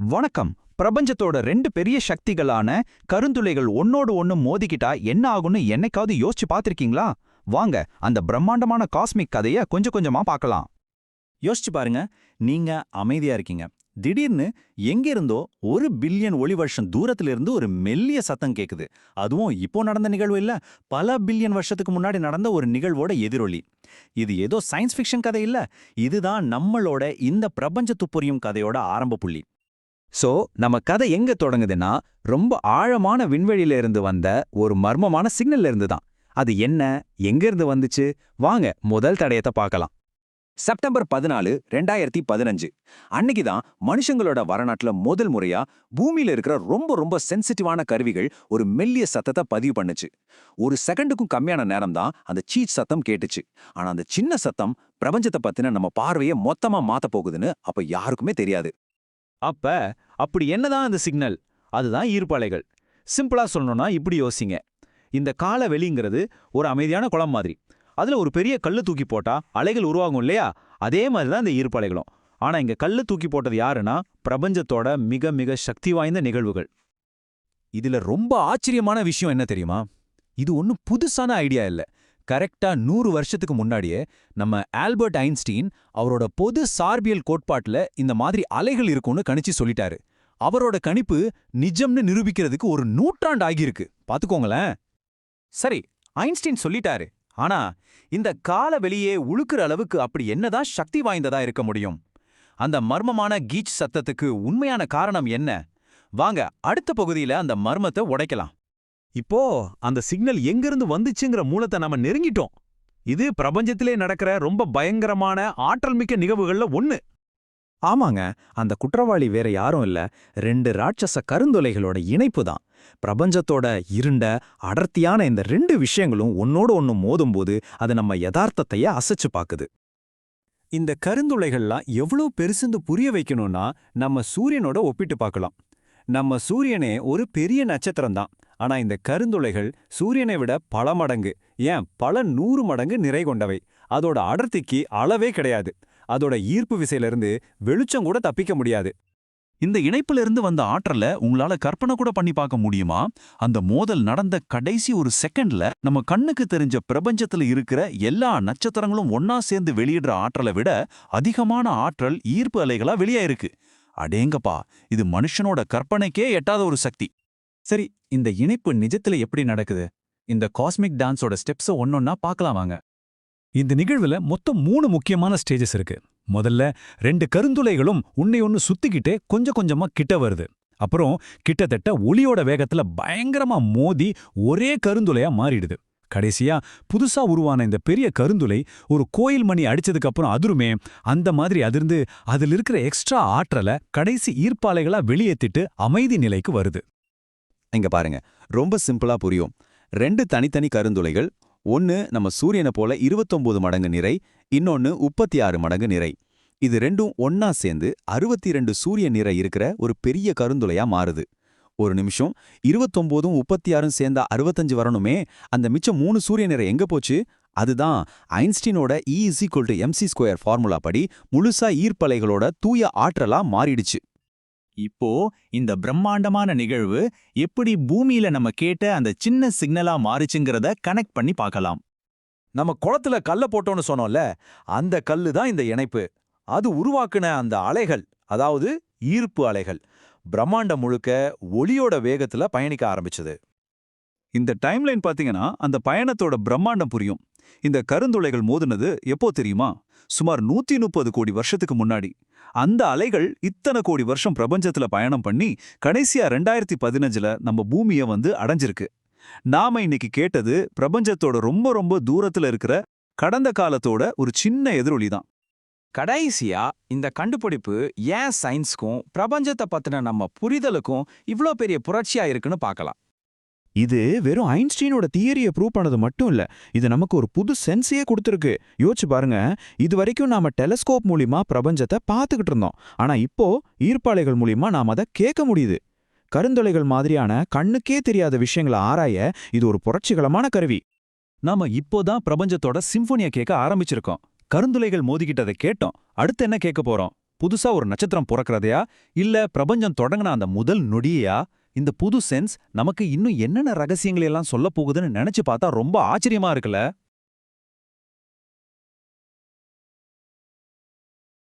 வணக்கம். பிரபஞ்சத்தோட ரெண்டு பெரிய சக்திகளான கருந்துளைகள் ஒன்னோடு ஒன்னு மோதிக்கிட்டா என்ன ஆகும்னு என்னைக்காவது யோசிச்சு பார்த்திருக்கீங்களா? வாங்க அந்த பிரம்மாண்டமான காஸ்மிக் கதைய கொஞ்சம் கொஞ்சமா பார்க்கலாம். யோசிச்சு பாருங்க நீங்க அமைதியா இருக்கீங்க. திடீர்னு எங்க இருந்தோ ஒரு பில்லியன் ஒளி வருஷம் தூரத்துல இருந்து ஒரு மெல்லிய சத்தம் கேக்குது. அதுவும் இப்போ நடந்த நிகழ்வு இல்ல பல பில்லியன் வருஷத்துக்கு முன்னாடி நடந்த ஒரு நிகழ்வோட எதிரொலி. இது ஏதோ சயின்ஸ் ஃபிக்ஷன் கதை இல்ல இதுதான் நம்மளோட இந்த பிரபஞ்ச துப்புரியும் கதையோட ஆரம்ப புள்ளி. சோ நம்ம கதை எங்க தொடங்குதுன்னா ரொம்ப ஆழமான விண்வெளியில இருந்து வந்த ஒரு மர்மமான சிக்னல்ல இருந்து தான் அது என்ன? எங்க இருந்து வந்துச்சு? வாங்க முதல் தடயத்தை பார்க்கலாம். செப்டம்பர் பதினாலு ரெண்டாயிரத்தி பதினஞ்சு. அன்னைக்கு தான் மனுஷங்களோட வரநாட்டுல முதல் முறையா பூமியில இருக்கிற ரொம்ப ரொம்ப சென்சிட்டிவான கருவிகள் ஒரு மெல்லிய சத்தத்தை பதிவு பண்ணுச்சு. ஒரு செகண்டுக்கும் கம்மியான நேரம் தான் அந்த சீச் சத்தம் கேட்டுச்சு. ஆனா அந்த சின்ன சத்தம் பிரபஞ்சத்தை பத்தின நம்ம பார்வையை மொத்தமா மாத்த போகுதுன்னு அப்ப யாருக்குமே தெரியாது. அப்ப அப்படி என்னதான் அந்த சிக்னல்? அதுதான் ஈர்ப்பலைகள். சிம்பிளா சொல்லணும்னா இப்படி யோசிங்க. இந்த கால வெளிங்கிறது ஒரு அமைதியான குளம் மாதிரி. அதுல ஒரு பெரிய கல்லு தூக்கி போட்டா அலைகள் உருவாகும் இல்லையா? அதே மாதிரி தான் இந்த ஈர்ப்பலைகளும். ஆனா இங்க கல்லு தூக்கி போட்டது யாருன்னா பிரபஞ்சத்தோட மிக மிக சக்தி வாய்ந்த நிகழ்வுகள். இதுல ரொம்ப ஆச்சரியமான விஷயம் என்ன தெரியுமா? இது ஒன்னும் புதுசான ஐடியா இல்ல. கரெக்டா நூறு வருஷத்துக்கு முன்னாடியே நம்ம ஆல்பர்ட் ஐன்ஸ்டீன் அவரோட பொது சார்பியல் கோட்பாட்டில் இந்த மாதிரி அலைகள் இருக்கும்னு கணிச்சு சொல்லிட்டாரு. அவரோட கணிப்பு நிஜம்னு நிரூபிக்கிறதுக்கு ஒரு நூற்றாண்டு ஆகியிருக்கு. பார்த்துக்கோங்களேன் சரி ஐன்ஸ்டீன் சொல்லிட்டாரு. ஆனா இந்த கால வெளியே உழுக்கிற அளவுக்கு அப்படி என்னதான் சக்தி வாய்ந்ததா இருக்க முடியும்? அந்த மர்மமான கீச் சத்தத்துக்கு உண்மையான காரணம் என்ன? வாங்க அடுத்த பகுதியில அந்த மர்மத்தை உடைக்கலாம். இப்போ அந்த சிக்னல் எங்கிருந்து வந்துச்சுங்கிற மூலத்தை நாம நெருங்கிட்டோம். இது பிரபஞ்சத்திலே நடக்கிற ரொம்ப பயங்கரமான ஆற்றல் மிக்க நிகழ்வுகள்ல ஒண்ணு. ஆமாங்க அந்த குற்றவாளி வேற யாரும் இல்ல. ரெண்டு ராட்சச கருந்தொலைகளோட இணைப்பு தான். பிரபஞ்சத்தோட இருண்ட அடர்த்தியான இந்த ரெண்டு விஷயங்களும் ஒன்னோடு ஒன்னு மோதும்போது அது நம்ம யதார்த்தத்தையே அசைச்சு பாக்குது. இந்த கருந்துளைகள்லாம் எவ்வளோ பெருசுந்து புரிய வைக்கணும்னா நம்ம சூரியனோட ஒப்பிட்டு பார்க்கலாம் நம்ம சூரியனே ஒரு பெரிய நட்சத்திரம் தான் ஆனா இந்த கருந்துளைகள் சூரியனை விட பல மடங்கு ஏன் பல நூறு மடங்கு நிறை கொண்டவை. அதோட அடர்த்திக்கு அளவே கிடையாது. அதோட ஈர்ப்பு விசையிலிருந்து வெளிச்சம் கூட தப்பிக்க முடியாது. இந்த இணைப்புல இருந்து வந்த ஆற்றல உங்களால கற்பனை கூட பண்ணி பார்க்க முடியுமா? அந்த மோதல் நடந்த கடைசி ஒரு செகண்ட்ல நம்ம கண்ணுக்கு தெரிஞ்ச பிரபஞ்சத்துல இருக்கிற எல்லா நட்சத்திரங்களும் ஒன்னா சேர்ந்து வெளியிடுற ஆற்றலை விட அதிகமான ஆற்றல் ஈர்ப்பு அலைகளா வெளியாயிருக்கு. அடேங்கப்பா இது மனுஷனோட கற்பனைக்கே எட்டாத ஒரு சக்தி. சரி இந்த இணைப்பு நிஜத்துல எப்படி நடக்குது? இந்த காஸ்மிக் டான்ஸோட ஸ்டெப்ஸ ஒன்னொன்னா பார்க்கலாம் வாங்க. இந்த நிகழ்வுல மொத்தம் மூணு முக்கியமான ஸ்டேஜஸ் இருக்கு. முதல்ல ரெண்டு கருந்துளைகளும் உன்னை ஒன்னு சுத்திக்கிட்டே கொஞ்சம் கொஞ்சமா கிட்ட வருது. அப்புறம் கிட்டத்தட்ட ஒளியோட வேகத்துல பயங்கரமா மோதி ஒரே கருந்துளையா மாறிடுது. கடைசியா புதுசா உருவான இந்த பெரிய கருந்துளை ஒரு கோயில் மணி அடிச்சதுக்கு அப்புறம் அதிருமே அந்த மாதிரி அதிர்ந்து அதில் இருக்கிற எக்ஸ்ட்ரா ஆற்றலை கடைசி ஈர்ப்பாலைகளா வெளியேத்திட்டு அமைதி நிலைக்கு வருது. இங்க பாருங்க. ரொம்ப சிம்பிளா புரியும். ரெண்டு தனித்தனி கருந்துளைகள் ஒன்னு நம்ம சூரியனை போல 29 மடங்கு நிறை இன்னொன்னு முப்பத்தி ஆறு மடங்கு நிறை. இது ரெண்டும் ஒன்னா சேர்ந்து 62 ரெண்டு சூரிய நிறை இருக்கிற ஒரு பெரிய கருந்துளையா மாறுது. ஒரு நிமிஷம் 29 முப்பத்தி ஆறும் சேர்ந்தா அறுபத்தஞ்சு வரணுமே அந்த மிச்சம் மூணு சூரிய நிறை எங்க போச்சு? அதுதான் ஐன்ஸ்டீனோட E is equal to MC square formula படி முழுசா ஈர்ப்பலைகளோட தூய ஆற்றலா மாறிடுச்சு. இப்போ இந்த பிரம்மாண்டமான நிகழ்வு எப்படி பூமியில நம்ம கேட்ட அந்த சின்ன சிக்னலா மாறுச்சுங்கிறத கனெக்ட் பண்ணி பார்க்கலாம். நம்ம குளத்துல கல்ல போட்டோம்னு சொன்னோம்ல அந்த கல்லு தான் இந்த இணைப்பு. அது உருவாக்குன அந்த அலைகள் அதாவது ஈர்ப்பு அலைகள் பிரம்மாண்டம் முழுக்க ஒளியோட வேகத்துல பயணிக்க ஆரம்பிச்சது. இந்த டைம்லைன் பாத்தீங்கன்னா அந்த பயணத்தோட பிரம்மாண்டம் புரியும். இந்த கருந்துளைகள் மோதுனது எப்போ தெரியுமா? சுமார் நூத்தி முப்பது கோடி வருஷத்துக்கு முன்னாடி. அந்த அலைகள் இத்தனை கோடி வருஷம் பிரபஞ்சத்துல பயணம் பண்ணி கடைசியா ரெண்டாயிரத்தி பதினஞ்சுல நம்ம பூமிய வந்து அடைஞ்சிருக்கு. நாம இன்னைக்கு கேட்டது பிரபஞ்சத்தோட ரொம்ப ரொம்ப தூரத்துல இருக்கிற கடந்த காலத்தோட ஒரு சின்ன எதிரொலி தான். கடைசியா இந்த கண்டுபிடிப்பு ஏன் சயின்ஸ்க்கும் பிரபஞ்சத்தை பத்தின நம்ம புரிதலுக்கும் இவ்ளோ பெரிய புரட்சியா இருக்குன்னு பார்க்கலாம். இது வெறும் ஐன்ஸ்டீனோட தியரியை ப்ரூவ் பண்ணது மட்டும் இல்ல இது நமக்கு ஒரு புது சென்ஸையே கொடுத்துருக்கு. யோசிச்சு பாருங்க இது வரைக்கும் நாம டெலஸ்கோப் மூலியமா பிரபஞ்சத்தை பார்த்துக்கிட்டு இருந்தோம். ஆனா இப்போ ஈர்ப்பாளைகள் மூலியமா நாம அதை கேட்க முடியுது. கருந்தொலைகள் மாதிரியான கண்ணுக்கே தெரியாத விஷயங்களை ஆராய இது ஒரு புரட்சிகரமான கருவி. நாம இப்போதான் பிரபஞ்சத்தோட சிம்பொனிய கேட்க ஆரம்பிச்சிருக்கோம். கருந்துளைகள் மோதிக்கிட்டதை கேட்டோம். அடுத்து என்ன கேட்க போறோம்? புதுசா ஒரு நட்சத்திரம் பிறக்கிறதையா? இல்ல பிரபஞ்சம் தொடங்கின அந்த முதல் நொடியா இந்த புது சென்ஸ் நமக்கு இன்னும் என்னென்ன ரகசியங்களை எல்லாம் சொல்ல போகுதுன்னு நினைச்சு பார்த்தா ரொம்ப ஆச்சரியமா இருக்குல்ல?